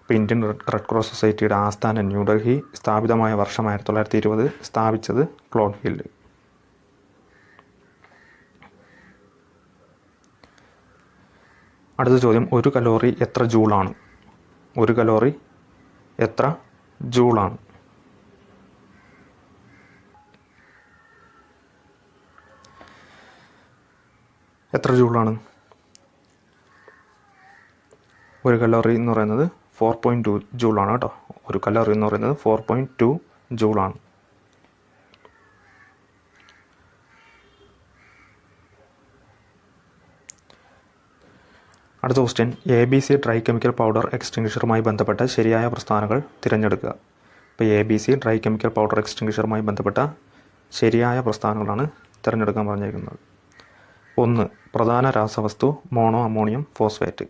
ഇപ്പോൾ ഇന്ത്യൻ റെഡ് ക്രോസ് സൊസൈറ്റിയുടെ ആസ്ഥാനം ന്യൂഡൽഹി സ്ഥാപിതമായ വർഷം ആയിരത്തി തൊള്ളായിരത്തി ഇരുപത് സ്ഥാപിച്ചത് ക്ലോട്ട് ഹില്ല് അടുത്ത ചോദ്യം ഒരു കലോറി എത്ര ജൂളാണ് ഒരു കലോറി എത്ര ജൂളാണ്. എത്ര ജൂളാണ്? ഒരു കലോറി എന്ന് പറയുന്നത് ഫോർ പോയിന്റ് ടു ജൂളാണ് കേട്ടോ. ഒരു കലോറി എന്ന് പറയുന്നത് ഫോർ പോയിന്റ് ടു ജൂളാണ്. അടുത്ത question A B C dry chemical powder എക്സ്റ്റിങ്ഷറുമായി ബന്ധപ്പെട്ട ശരിയായ പ്രസ്ഥാനങ്ങൾ തിരഞ്ഞെടുക്കുക. അപ്പോൾ A B C dry chemical powder എക്സ്റ്റിങ്ഷറുമായി ബന്ധപ്പെട്ട ശരിയായ പ്രസ്ഥാനങ്ങളാണ് തിരഞ്ഞെടുക്കാൻ പറഞ്ഞിരിക്കുന്നത്. ഒന്ന് പ്രധാന രാസവസ്തു മോണോ അമോണിയം ഫോസ്ഫേറ്റ്.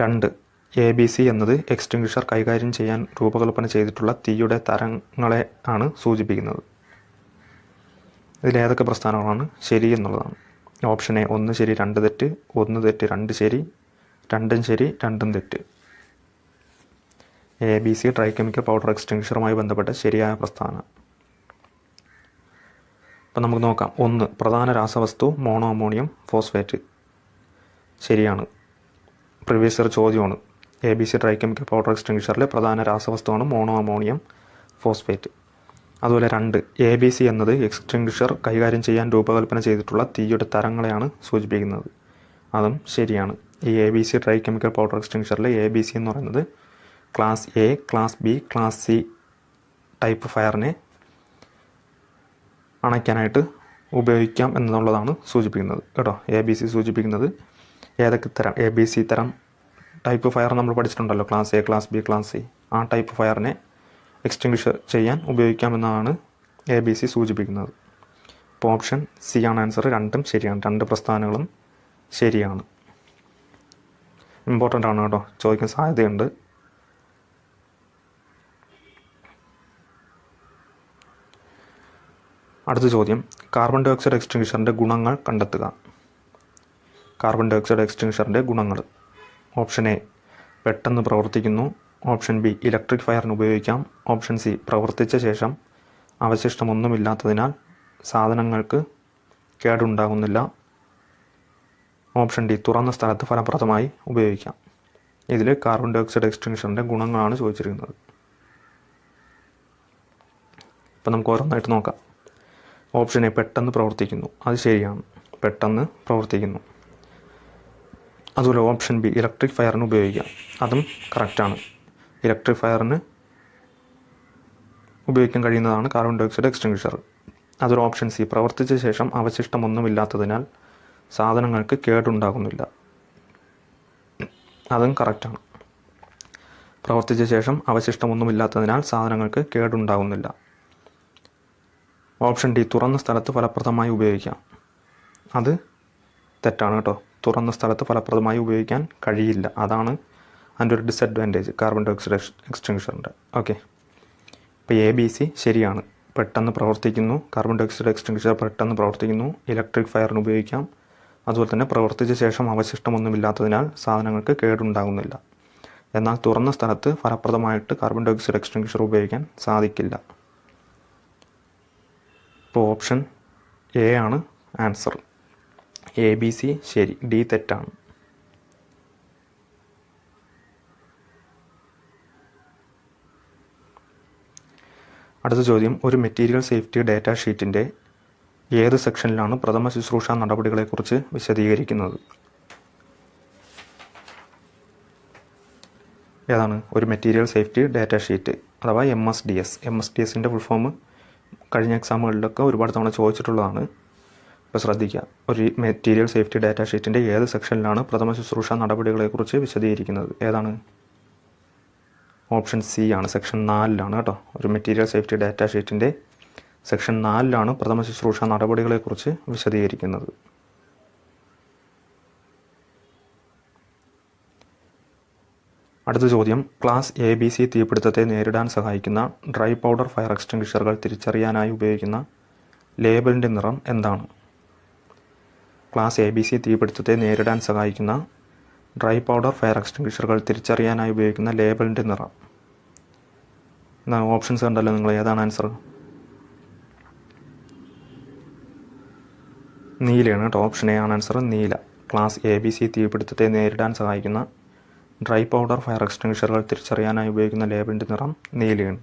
രണ്ട് എ ബി സി എന്നത് എക്സ്റ്റിങ്ഷർ കൈകാര്യം ചെയ്യാൻ രൂപകൽപ്പന ചെയ്തിട്ടുള്ള തീയുടെ തരങ്ങളെ ആണ് സൂചിപ്പിക്കുന്നത്. ഇതിലേതൊക്കെ പ്രസ്ഥാനങ്ങളാണ്? ശരി എന്നുള്ളതാണ്. ഓപ്ഷൻ എ ഒന്ന് ശരി രണ്ട് തെറ്റ് ഒന്ന് തെറ്റ് രണ്ട് ശരി രണ്ടും ശരി രണ്ടും തെറ്റ്. A B C dry chemical powder എക്സ്റ്റെൻഷറുമായി ബന്ധപ്പെട്ട ശരിയായ പ്രസ്ഥാനം അപ്പം നമുക്ക് നോക്കാം. ഒന്ന് പ്രധാന രാസവസ്തു മോണോ അമോണിയം ഫോസ്ഫേറ്റ്. ശരിയാണ്. പ്രീവിയസ് ഇയർ ചോദ്യമാണ്. A B C dry chemical powder എക്സ്റ്റെൻഷറിലെ പ്രധാന രാസവസ്തുവാണ് മോണോ അമോണിയം ഫോസ്ഫേറ്റ്. അതുപോലെ രണ്ട് എ ബി സി എന്നത് എക്സ്റ്റിങ്ഷർ കൈകാര്യം ചെയ്യാൻ രൂപകൽപ്പന ചെയ്തിട്ടുള്ള തീയുടെ തരങ്ങളെയാണ് സൂചിപ്പിക്കുന്നത്. അതും ശരിയാണ്. ഈ A B C dry chemical powder എക്സ്റ്റിങ്ഷറിൽ A B C എന്ന് പറയുന്നത് class A class B class C type ഫയറിനെ അണയ്ക്കാനായിട്ട് ഉപയോഗിക്കാം എന്നുള്ളതാണ് സൂചിപ്പിക്കുന്നത്. കേട്ടോ എ ബി സി സൂചിപ്പിക്കുന്നത് ഏതൊക്കെ തരം എ ബി സി തരം ടൈപ്പ് ഫയർ നമ്മൾ പഠിച്ചിട്ടുണ്ടല്ലോ class A class B class C ആ ടൈപ്പ് ഫയറിനെ എക്സ്റ്റിങ്ഷർ ചെയ്യാൻ ഉപയോഗിക്കാമെന്നാണ് എ ബി സി സൂചിപ്പിക്കുന്നത്. അപ്പോൾ ഓപ്ഷൻ സി ആണ് ആൻസർ രണ്ടും ശരിയാണ്. രണ്ട് പ്രസ്ഥാനങ്ങളും ശരിയാണ്. ഇമ്പോർട്ടന്റ് ആണ് കേട്ടോ. ചോദിക്കാൻ സാധ്യതയുണ്ട്. അടുത്ത ചോദ്യം. കാർബൺ ഡൈ ഓക്സൈഡ് എക്സ്റ്റിങ്ഷറിന്റെ ഗുണങ്ങൾ കണ്ടെത്തുക. കാർബൺ ഡൈ ഓക്സൈഡ് എക്സ്റ്റിങ്ഷറിന്റെ ഗുണങ്ങൾ. ഓപ്ഷൻ എ പെട്ടെന്ന് പ്രവർത്തിക്കുന്നു. ഓപ്ഷൻ ബി ഇലക്ട്രിക് ഫയറിന് ഉപയോഗിക്കാം. ഓപ്ഷൻ സി പ്രവർത്തിച്ച ശേഷം അവശിഷ്ടമൊന്നുമില്ലാത്തതിനാൽ സാധനങ്ങൾക്ക് കേടുണ്ടാകുന്നില്ല. ഓപ്ഷൻ ഡി തുറന്ന സ്ഥലത്ത് ഫലപ്രദമായി ഉപയോഗിക്കാം. ഇതിൽ കാർബൺ ഡൈ ഓക്സൈഡ് എക്സ്റ്റിങ്ഷറിന്റെ ഗുണങ്ങളാണ് ചോദിച്ചിരിക്കുന്നത്. ഇപ്പം നമുക്ക് ഓരോന്നായിട്ട് നോക്കാം. ഓപ്ഷൻ എ പെട്ടെന്ന് പ്രവർത്തിക്കുന്നു. അത് ശരിയാണ്. പെട്ടെന്ന് പ്രവർത്തിക്കുന്നു. അതുപോലെ ഓപ്ഷൻ ബി ഇലക്ട്രിക് ഫയറിന് ഉപയോഗിക്കാം. അതും കറക്റ്റാണ്. ഇലക്ട്രിക് ഫയറിന് ഉപയോഗിക്കാൻ കഴിയുന്നതാണ് കാർബൺ ഡയോക്സൈഡ് എക്സ്റ്റിങ്ഷർ അതൊരു ഓപ്ഷൻ സി പ്രവർത്തിച്ച ശേഷം അവശിഷ്ടമൊന്നുമില്ലാത്തതിനാൽ സാധനങ്ങൾക്ക് കേടുണ്ടാകുന്നില്ല. അതും കറക്റ്റാണ് പ്രവർത്തിച്ച ശേഷം അവശിഷ്ടമൊന്നുമില്ലാത്തതിനാൽ സാധനങ്ങൾക്ക് കേടുണ്ടാകുന്നില്ല. ഓപ്ഷൻ ഡി തുറന്ന സ്ഥലത്ത് ഫലപ്രദമായി ഉപയോഗിക്കാം. അത് തെറ്റാണ് കേട്ടോ. തുറന്ന സ്ഥലത്ത് ഫലപ്രദമായി ഉപയോഗിക്കാൻ കഴിയില്ല. അതാണ് അതിന്റെ ഒരു ഡിസഡ്വാന്റേജ് കാർബൺ ഡയോക്സൈഡ് എക്സ്റ്റിങ്ഷറിന്റെ ഓക്കെ ഇപ്പോൾ എ ബി സി ശരിയാണ്. പെട്ടെന്ന് പ്രവർത്തിക്കുന്നു. കാർബൺ ഡയോക്സൈഡ് എക്സ്റ്റിങ്ഷർ പെട്ടെന്ന് പ്രവർത്തിക്കുന്നു. ഇലക്ട്രിക് ഫയറിന് ഉപയോഗിക്കാം. അതുപോലെ തന്നെ പ്രവർത്തിച്ച ശേഷം അവശിഷ്ടമൊന്നുമില്ലാത്തതിനാൽ സാധനങ്ങൾക്ക് കേടുണ്ടാകുന്നില്ല. എന്നാൽ തുറന്ന സ്ഥലത്ത് ഫലപ്രദമായിട്ട് കാർബൺ ഡയോക്സൈഡ് എക്സ്റ്റിങ്ഷർ ഉപയോഗിക്കാൻ സാധിക്കില്ല. ഇപ്പോൾ ഓപ്ഷൻ എ ആണ് ആൻസർ എ ബി സി ശരി. ഡി തെറ്റാണ്. അടുത്ത ചോദ്യം ഒരു മെറ്റീരിയൽ സേഫ്റ്റി ഡാറ്റ ഷീറ്റിന്റെ ഏത് സെക്ഷനിലാണ് പ്രഥമ ശുശ്രൂഷ നടപടികളെക്കുറിച്ച് വിശദീകരിക്കുന്നത്? ഏതാണ്? ഒരു മെറ്റീരിയൽ സേഫ്റ്റി ഡാറ്റ ഷീറ്റ് അഥവാ M S D S M S D എസിന്റെ ഫുൾ ഫോം കഴിഞ്ഞ എക്സാമുകളിലൊക്കെ ഒരുപാട് തവണ ചോദിച്ചിട്ടുള്ളതാണ്. ഇപ്പോൾ ശ്രദ്ധിക്കുക ഒരു മെറ്റീരിയൽ സേഫ്റ്റി ഡാറ്റ ഷീറ്റിന്റെ ഏത് സെക്ഷനിലാണ് പ്രഥമ ശുശ്രൂഷ നടപടികളെക്കുറിച്ച് വിശദീകരിക്കുന്നത്? ഏതാണ്? ഓപ്ഷൻ സി ആണ്. സെക്ഷൻ നാലിലാണ് കേട്ടോ. ഒരു മെറ്റീരിയൽ സേഫ്റ്റി ഡാറ്റ ഷീറ്റിന്റെ സെക്ഷൻ നാലിലാണ് പ്രഥമ ശുശ്രൂഷ നടപടികളെക്കുറിച്ച് വിശദീകരിക്കുന്നത്. അടുത്ത ചോദ്യം. ക്ലാസ് എ ബി സി തീപിടുത്തത്തെ നേരിടാൻ സഹായിക്കുന്ന ഡ്രൈ പൗഡർ ഫയർ എക്സ്റ്റിങ്ഷറുകൾ തിരിച്ചറിയാനായി ഉപയോഗിക്കുന്ന ലേബലിന്റെ നിറം എന്താണ്? ക്ലാസ് എ ബി സി തീപിടുത്തത്തെ നേരിടാൻ സഹായിക്കുന്ന ഡ്രൈ പൗഡർ ഫയർ എക്സ്റ്റിംഗ്വിഷറുകൾ തിരിച്ചറിയാനായി ഉപയോഗിക്കുന്ന ലേബലിന്റെ നിറം. എന്നാൽ ഓപ്ഷൻസ് കണ്ടല്ലോ നിങ്ങൾ ഏതാണ് ആൻസർ? നീലയാണ് കേട്ടോ ഓപ്ഷൻ എ ആണ് ആൻസർ നീല. ക്ലാസ് എ ബി സി തീപിടുത്തത്തെ നേരിടാൻ സഹായിക്കുന്ന ഡ്രൈ പൗഡർ ഫയർ എക്സ്റ്റിങ്ഷറുകൾ തിരിച്ചറിയാനായി ഉപയോഗിക്കുന്ന ലേബലിന്റെ നിറം നീലയാണ്.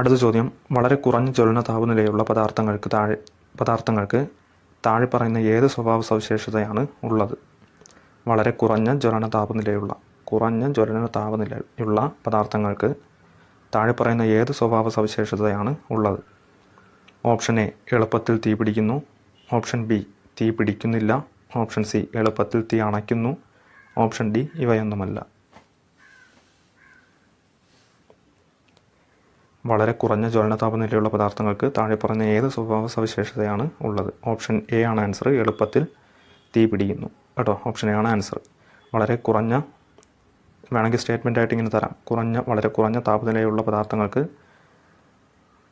അടുത്ത ചോദ്യം വളരെ കുറഞ്ഞ ജ്വലന താപനിലയുള്ള പദാർത്ഥങ്ങൾക്ക് താഴെ പദാർത്ഥങ്ങൾക്ക് താഴെ പറയുന്ന ഏത് സ്വഭാവ സവിശേഷതയാണ് ഉള്ളത്? വളരെ കുറഞ്ഞ ജ്വലന താപനിലയുള്ള കുറഞ്ഞ ജ്വലന താപനിലയുള്ള പദാർത്ഥങ്ങൾക്ക് താഴെ പറയുന്ന ഏത് സ്വഭാവ സവിശേഷതയാണ് ഉള്ളത്? ഓപ്ഷൻ എ എളുപ്പത്തിൽ തീ പിടിക്കുന്നു. ഓപ്ഷൻ ബി തീ പിടിക്കുന്നില്ല. ഓപ്ഷൻ സി എളുപ്പത്തിൽ തീ അണയ്ക്കുന്നു. Option D ഇവയൊന്നുമല്ല. വളരെ കുറഞ്ഞ ജ്വലന താപനിലയുള്ള പദാർത്ഥങ്ങൾക്ക് താഴെ പറഞ്ഞ ഏത് സ്വഭാവ സവിശേഷതയാണ് ഉള്ളത്? ഓപ്ഷൻ എ ആണ് ആൻസർ. എളുപ്പത്തിൽ തീ പിടിക്കുന്നു. കേട്ടോ ഓപ്ഷൻ എ ആണ് ആൻസർ. വളരെ കുറഞ്ഞ വേണമെങ്കിൽ സ്റ്റേറ്റ്മെന്റ് ആയിട്ട് ഇങ്ങനെ തരാം. കുറഞ്ഞ വളരെ കുറഞ്ഞ താപനിലയുള്ള പദാർത്ഥങ്ങൾക്ക്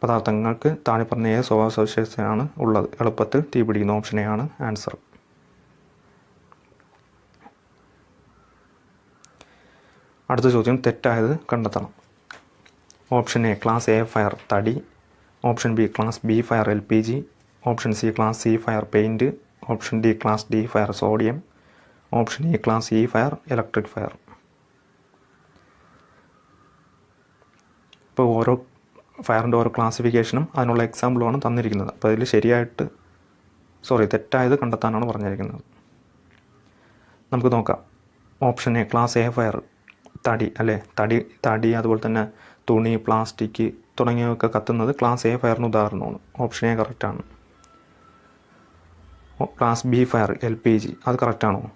പദാർത്ഥങ്ങൾക്ക് താഴെ പറഞ്ഞ ഏത് സ്വഭാവ സവിശേഷതയാണ് ഉള്ളത്? എളുപ്പത്തിൽ തീ പിടിക്കുന്നു. ഓപ്ഷൻ എ ആണ് ആൻസർ. അടുത്ത ചോദ്യം തെറ്റായത് കണ്ടെത്തണം. Option A class A fire തടി option B class B fire L P G option C class C fire paint option D class D fire sodium option E class E fire electric fire ഇപ്പോൾ ഓരോ ഫയറിന്റെ ഓരോ ക്ലാസിഫിക്കേഷനും അതിനുള്ള എക്സാമ്പിളുമാണ് തന്നിരിക്കുന്നത്. അപ്പോൾ അതിൽ ശരിയായിട്ട് സോറി തെറ്റായത് കണ്ടെത്താനാണ് പറഞ്ഞിരിക്കുന്നത്. നമുക്ക് നോക്കാം. Option A class A fire തടി അല്ലേ? തടി തടി അതുപോലെ തന്നെ തുണി പ്ലാസ്റ്റിക് തുടങ്ങിയവയൊക്കെ കത്തുന്നത് ക്ലാസ് എ ഫയറിന് ഉദാഹരണമാണ്. ഓപ്ഷൻ എ കറക്റ്റാണ്. Class B fire L P G. അത് കറക്റ്റാണോ?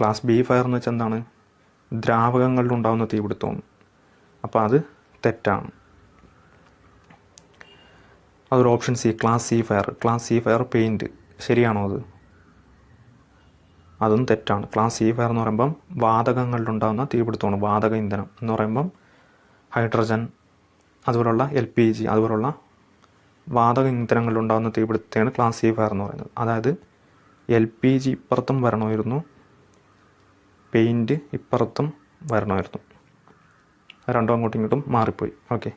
ക്ലാസ് ബി ഫയർ എന്ന് വെച്ചാൽ എന്താണ്? ദ്രാവകങ്ങളിലുണ്ടാകുന്ന തീപിടുത്തമാണ്. അപ്പോൾ അത് തെറ്റാണ്. അതൊരു option C class C fire. Class C fire paint ശരിയാണോ അത്? അതും തെറ്റാണ്. ക്ലാസ് സി ഫയർ എന്ന് പറയുമ്പം വാതകങ്ങളിലുണ്ടാകുന്ന തീപിടുത്തമാണ്. വാതക ഇന്ധനം എന്ന് പറയുമ്പം ഹൈഡ്രജൻ അതുപോലുള്ള എൽ പി ജി അതുപോലുള്ള വാതക ഇന്ധനങ്ങളിലുണ്ടാകുന്ന തീപിടുത്തമാണ് ക്ലാസ് സി ഫയർ എന്ന് പറയുന്നത്. അതായത് എൽ പി ജി ഇപ്പുറത്തും വരണമായിരുന്നു പെയിന്റ് ഇപ്പുറത്തും വരണമായിരുന്നു. രണ്ടും അങ്ങോട്ടും ഇങ്ങോട്ടും മാറിപ്പോയി. ഓക്കെ.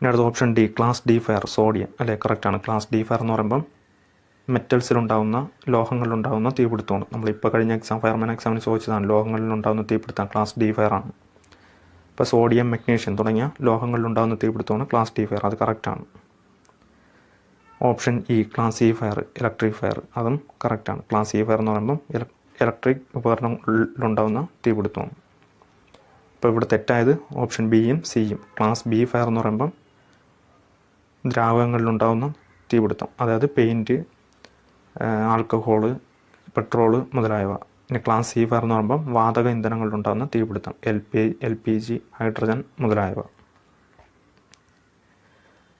ഇനി അടുത്ത option D class D fire sodium. അല്ലേ കറക്റ്റാണ് ക്ലാസ് ഡി ഫയർ എന്ന് പറയുമ്പം മെറ്റൽസിലുണ്ടാവുന്ന ലോഹങ്ങളിലുണ്ടാവുന്ന തീപിടുത്തമാണ്. നമ്മളിപ്പോൾ കഴിഞ്ഞ എക്സാം ഫയർമാൻ എക്സാമിന് ചോദിച്ചതാണ് ലോഹങ്ങളിലുണ്ടാവുന്ന തീപിടുത്തം ക്ലാസ് ഡി ഫയർ ആണ്. ഇപ്പോൾ സോഡിയം മഗ്നീഷ്യം തുടങ്ങിയ ലോഹങ്ങളിലുണ്ടാകുന്ന തീപിടുത്തമാണ് ക്ലാസ് ഡി ഫയർ അത് കറക്റ്റാണ് option E class E fire electric fire അതും കറക്റ്റാണ് ക്ലാസ് ഇ ഫയർ എന്ന് പറയുമ്പം ഇലക്ട്രിക് ഉപകരണങ്ങളിലുണ്ടാകുന്ന തീപിടുത്തമാണ് ഇപ്പോൾ ഇവിടെ തെറ്റായത് ഓപ്ഷൻ ബിയും സിയും ക്ലാസ് ബി ഫയർ എന്ന് പറയുമ്പം ദ്രാവകങ്ങളിലുണ്ടാകുന്ന തീപിടുത്തം. അതായത് പെയിന്റ് ആൽക്കഹോൾ പെട്രോൾ മുതലായവ. ഇനി ക്ലാസ് സി ഫയർ എന്ന് വാതക ഇന്ധനങ്ങളിലുണ്ടാകുന്ന തീപിടുത്തം L P L P G hydrogen മുതലായവ.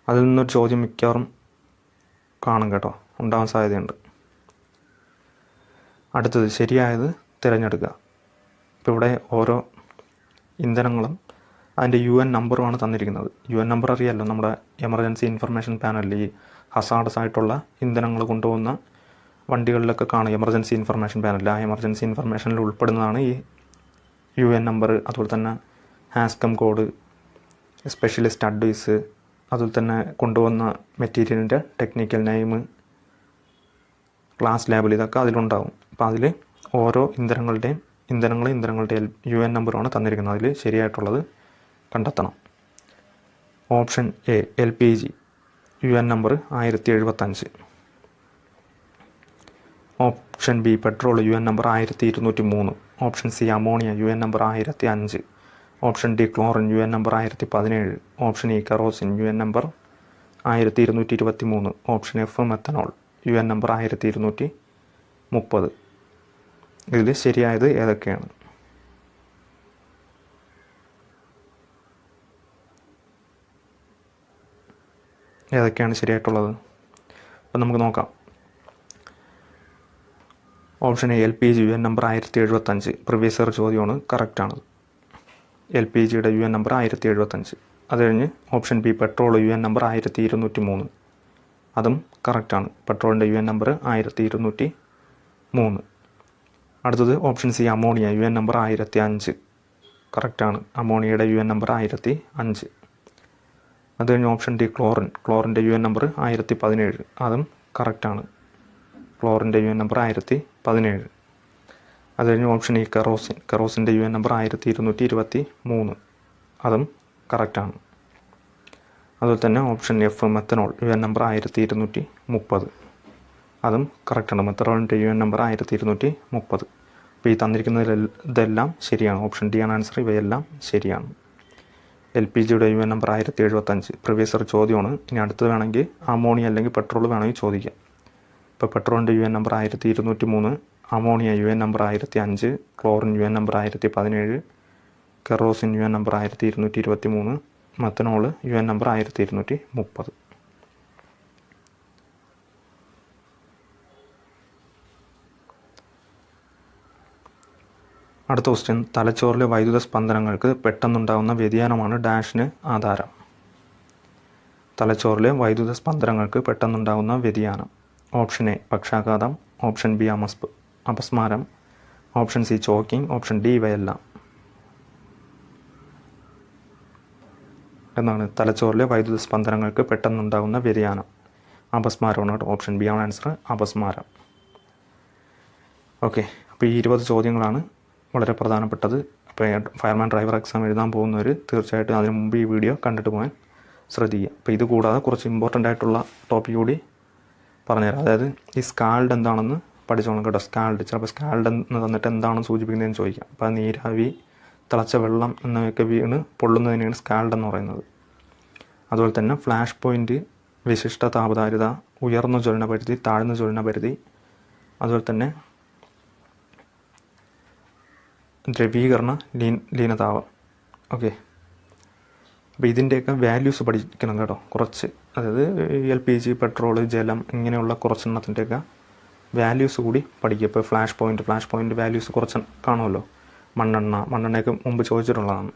അതിൽ നിന്നൊരു ചോദ്യം മിക്കവാറും കാണും കേട്ടോ. ഉണ്ടാകാൻ സാധ്യതയുണ്ട്. അടുത്തത് ശരിയായത് തിരഞ്ഞെടുക്കുക. ഇപ്പോൾ ഇവിടെ ഓരോ ഇന്ധനങ്ങളും അതിന്റെ യു എൻ നമ്പറുമാണ് തന്നിരിക്കുന്നത്. യു എൻ നമ്പർ അറിയാമല്ലോ നമ്മുടെ എമർജൻസി ഇൻഫർമേഷൻ പാനലിൽ ഈ ഹസാഡസ് ആയിട്ടുള്ള ഇന്ധനങ്ങൾ കൊണ്ടുപോകുന്ന വണ്ടികളിലൊക്കെ കാണും. എമർജൻസി ഇൻഫർമേഷൻ പാനൽ ആ എമർജൻസി ഇൻഫർമേഷനിൽ ഉൾപ്പെടുന്നതാണ് ഈ യു എൻ നമ്പർ അതുപോലെ തന്നെ ഹാസ്കം കോഡ് സ്പെഷ്യലിസ്റ്റ് അഡ്വൈസ് അതുപോലെ തന്നെ കൊണ്ടുവന്ന മെറ്റീരിയലിന്റെ ടെക്നിക്കൽ നെയിം ക്ലാസ് ലേബൽ ഇതൊക്കെ അതിലുണ്ടാവും. അപ്പോൾ അതിൽ ഓരോ ഇന്ധനങ്ങളുടെയും ഇന്ധനങ്ങളും ഇന്ധനങ്ങളുടെ യു എൻ നമ്പറുമാണ് തന്നിരിക്കുന്നത്. അതിൽ ശരിയായിട്ടുള്ളത് കണ്ടെത്തണം. Option A L P G U N number ആയിരത്തി എഴുപത്തഞ്ച്. Option B petrol U N number ആയിരത്തി ഇരുന്നൂറ്റി മൂന്ന് option C ammonia U N number ആയിരത്തി അഞ്ച് option D chlorine U N number ആയിരത്തി പതിനേഴ് option E kerosene U N number ആയിരത്തി ഇരുന്നൂറ്റി ഇരുപത്തി മൂന്ന് option F methanol U N number ആയിരത്തി ഇരുന്നൂറ്റി മുപ്പത് ഇതിൽ ശരിയായത് ഏതൊക്കെയാണ്? ഏതൊക്കെയാണ് ശരിയായിട്ടുള്ളത്? അപ്പം നമുക്ക് നോക്കാം. Option A L P G U N number ആയിരത്തി എഴുപത്തഞ്ച് പ്രിവിയസ് ഇയർ ചോദ്യമാണ് കറക്റ്റാണ് എൽ പി ജിയുടെ യു എൻ നമ്പർ ആയിരത്തി എഴുപത്തഞ്ച് അത് കഴിഞ്ഞ് option B petrol U N number ആയിരത്തി ഇരുന്നൂറ്റി മൂന്ന് അതും കറക്റ്റാണ് പെട്രോളിന്റെ യു എൻ നമ്പർ ആയിരത്തി ഇരുന്നൂറ്റി മൂന്ന് അടുത്തത് option C ammonia U N number ആയിരത്തി അഞ്ച് കറക്റ്റാണ് അമോണിയയുടെ യു എൻ നമ്പർ ആയിരത്തി അഞ്ച് അത് കഴിഞ്ഞ് ഓപ്ഷൻ ഡി ക്ലോറിൻ. ക്ലോറിന്റെ യു എൻ നമ്പർ ആയിരത്തി പതിനേഴ് അതും കറക്റ്റാണ് ക്ലോറിന്റെ യു എൻ നമ്പർ ആയിരത്തി പതിനേഴ്. അത് കഴിഞ്ഞ് ഓപ്ഷൻ ഇ കറോസിൻ കറോസിന്റെ യു എൻ നമ്പർ ആയിരത്തി ഇരുന്നൂറ്റി ഇരുപത്തി മൂന്ന്. അതും കറക്റ്റാണ് അതുപോലെ തന്നെ option F methanol U N number ആയിരത്തി ഇരുന്നൂറ്റി മുപ്പത്. അതും കറക്റ്റാണ് മെത്തനോളിന്റെ യു എൻ നമ്പർ ആയിരത്തി ഇരുന്നൂറ്റി മുപ്പത്. അപ്പോൾ ഈ തന്നിരിക്കുന്നതിൽ ഇതെല്ലാം ശരിയാണ്. ഓപ്ഷൻ ഡി ആണ് ആൻസർ ഇവയെല്ലാം ശരിയാണ്. എൽ പി ജിയുടെ യു എൻ നമ്പർ ആയിരത്തി എഴുപത്തഞ്ച്. പ്രിവിയസർ ചോദ്യമാണ്. ഇനി അടുത്തത് വേണമെങ്കിൽ അമോണിയ അല്ലെങ്കിൽ പെട്രോൾ വേണമെങ്കിൽ ചോദിക്കാം. ഇപ്പോൾ പെട്രോളിന്റെ യു എൻ നമ്പർ ആയിരത്തി ഇരുന്നൂറ്റി മൂന്ന് അമോണിയ യു എൻ നമ്പർ ആയിരത്തി അഞ്ച് ക്ലോറിൻ യു എൻ നമ്പർ ആയിരത്തി പതിനേഴ് കെറോസിൻ യു എൻ നമ്പർ ആയിരത്തി ഇരുന്നൂറ്റി ഇരുപത്തി മൂന്ന് മെത്തനോൾ യു എൻ നമ്പർ ആയിരത്തി ഇരുന്നൂറ്റി മുപ്പത്. അടുത്ത ക്വസ്റ്റ്യൻ തലച്ചോറിലെ വൈദ്യുത സ്പന്ദനങ്ങൾക്ക് പെട്ടെന്നുണ്ടാകുന്ന വ്യതിയാനമാണ് ഡാഷിന് ആധാരം. തലച്ചോറിലെ വൈദ്യുത സ്പന്ദനങ്ങൾക്ക് പെട്ടെന്നുണ്ടാകുന്ന വ്യതിയാനം. ഓപ്ഷൻ എ പക്ഷാഘാതം ഓപ്ഷൻ ബി അമസ്പ് അപസ്മാരം option C choking option D ഇവയെല്ലാം. എന്നാണ് തലച്ചോറിലെ വൈദ്യുത സ്പന്ദനങ്ങൾക്ക് പെട്ടെന്നുണ്ടാകുന്ന വ്യതിയാനം. അപസ്മാരമാണ് ഓപ്ഷൻ ബി ആണ് ആൻസർ അപസ്മാരം. ഓക്കെ അപ്പോൾ ഈ ഇരുപത് ചോദ്യങ്ങളാണ് വളരെ പ്രധാനപ്പെട്ടത്. അപ്പോൾ ഫയർമാൻ ഡ്രൈവർ എക്സാം എഴുതാൻ പോകുന്നവർ തീർച്ചയായിട്ടും അതിന് മുമ്പ് ഈ വീഡിയോ കണ്ടിട്ട് പോകാൻ ശ്രദ്ധിക്കുക. അപ്പോൾ ഇത് കൂടാതെ കുറച്ച് ഇമ്പോർട്ടന്റ് ആയിട്ടുള്ള ടോപ്പിക് കൂടി പറഞ്ഞുതരാം. അതായത് ഈ സ്കാൾഡ് എന്താണെന്ന് പഠിച്ചോളാം കേട്ടോ. സ്കാൾഡ് ചിലപ്പോൾ സ്കാൾഡ് എന്ന് തന്നിട്ട് എന്താണെന്ന് സൂചിപ്പിക്കുന്നതെന്ന് ചോദിക്കാം. അപ്പോൾ നീരാവി തിളച്ച വെള്ളം എന്നൊക്കെ വീണ് പൊള്ളുന്നതിനെയാണ് സ്കാൾഡ് എന്ന് പറയുന്നത്. അതുപോലെ തന്നെ ഫ്ലാഷ് പോയിന്റ് വിശിഷ്ട താപധാരിത ഉയർന്ന ജ്വലന പരിധി താഴ്ന്ന ജ്വലന പരിധി. അതുപോലെ തന്നെ ദ്രവീകരണ ലീൻ ലീനതാപം ഓക്കെ. അപ്പോൾ ഇതിന്റെയൊക്കെ വാല്യൂസ് പഠിക്കണം കേട്ടോ. കുറച്ച് അതായത് എൽ പി ജി പെട്രോൾ ജലം ഇങ്ങനെയുള്ള കുറച്ചെണ്ണത്തിന്റെയൊക്കെ വാല്യൂസ് കൂടി പഠിക്കുക. ഇപ്പോൾ flash point flash point values കുറച്ച് കാണുമല്ലോ. മണ്ണെണ്ണ മണ്ണെണ്ണയൊക്കെ മുമ്പ് ചോദിച്ചിട്ടുള്ളതാണ്.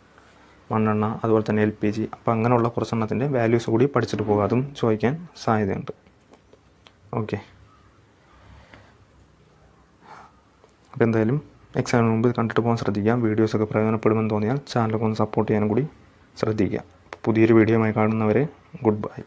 മണ്ണെണ്ണ അതുപോലെ തന്നെ എൽ പി ജി അപ്പോൾ അങ്ങനെയുള്ള കുറച്ചെണ്ണത്തിന്റെ വാല്യൂസ് കൂടി പഠിച്ചിട്ട് പോകുക അതും ചോദിക്കാൻ സാധ്യതയുണ്ട്. ഓക്കെ അപ്പോൾ എന്തായാലും എക്സാമിന് മുമ്പ് കണ്ടിട്ട് പോകാൻ ശ്രദ്ധിക്കാം വീഡിയോസൊക്കെ പ്രയോജനപ്പെടുമെന്ന് തോന്നിയാൽ ചാനലൊക്കെ ഒന്ന് സപ്പോർട്ട് ചെയ്യാനും കൂടി ശ്രദ്ധിക്കുക. പുതിയൊരു വീഡിയോയുമായി കാണുന്നവരെ ഗുഡ് ബൈ.